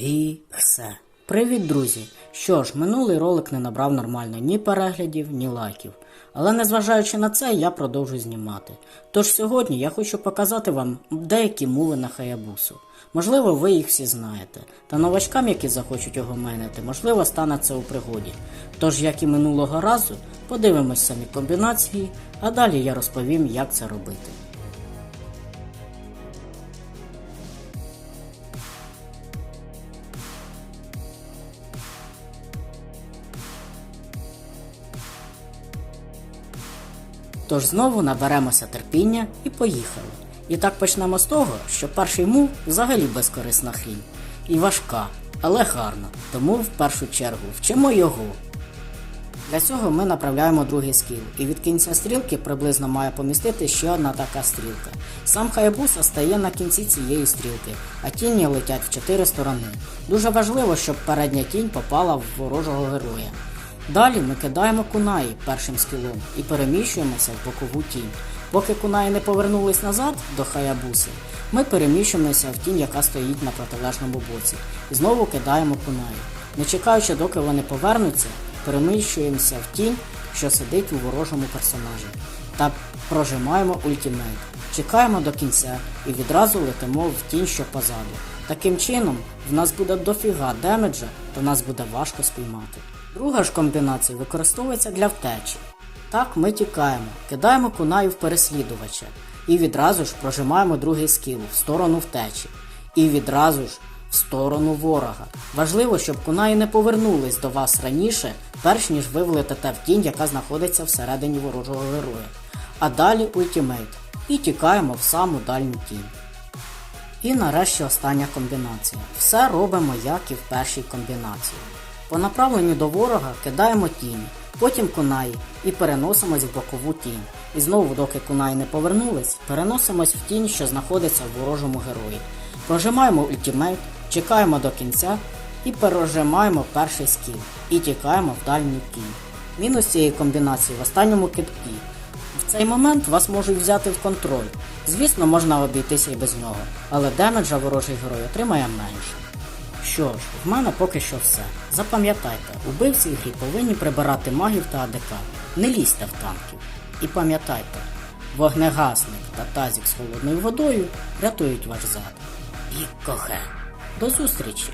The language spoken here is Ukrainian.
І все. Привіт, друзі! Що ж, минулий ролик не набрав нормально ні переглядів, ні лайків. Але незважаючи на це, я продовжу знімати. Тож сьогодні я хочу показати вам деякі муви на хаябусу. Можливо, ви їх всі знаєте. Та новачкам, які захочуть його майнити, можливо, стане це у пригоді. Тож, як і минулого разу, подивимось самі комбінації, а далі я розповім, як це робити. Тож знову наберемося терпіння і поїхали. І так почнемо з того, що перший мув взагалі безкорисна хрінь. І важка, але гарна. Тому в першу чергу вчимо його. Для цього ми направляємо другий скіл, і від кінця стрілки приблизно має помістити ще одна така стрілка. Сам Хаябуса стає на кінці цієї стрілки, а тіні летять в чотири сторони. Дуже важливо, щоб передня тінь попала в ворожого героя. Далі ми кидаємо кунаї першим скілом і переміщуємося в бокову тінь. Поки кунаї не повернулись назад до хаябуси, ми переміщуємося в тінь, яка стоїть на протилежному боці, знову кидаємо кунаї. Не чекаючи, доки вони повернуться, переміщуємося в тінь, що сидить у ворожому персонажі, та прожимаємо ультимейт. Чекаємо до кінця і відразу летимо в тінь, що позаду. Таким чином, в нас буде дофіга демеджа, та нас буде важко спіймати. Друга ж комбінація використовується для втечі. Так ми тікаємо, кидаємо кунаю в переслідувача і відразу ж прожимаємо другий скіл в сторону втечі. І відразу ж в сторону ворога. Важливо, щоб кунаї не повернулись до вас раніше, перш ніж ви влетите в тінь, яка знаходиться всередині ворожого героя. А далі ультимейт. І тікаємо в саму дальню тінь. І нарешті остання комбінація. Все робимо як і в першій комбінації. По направленню до ворога кидаємо тіні, потім кунаї і переносимось в бокову тінь. І знову, доки кунаї не повернулись, переносимось в тінь, що знаходиться в ворожому герої. Прожимаємо ультимейт, чекаємо до кінця і пережимаємо перший скіл. І тікаємо в дальню тінь. Мінус цієї комбінації в останньому китку. В цей момент вас можуть взяти в контроль. Звісно, можна обійтися і без нього, але демеджа ворожий герой отримає менше. Що ж, в мене поки що все. Запам'ятайте, убивці в грі повинні прибирати магів та АДК. Не лізьте в танків. І пам'ятайте, вогнегасник та тазік з холодною водою рятують ваш зад. І коге. До зустрічі!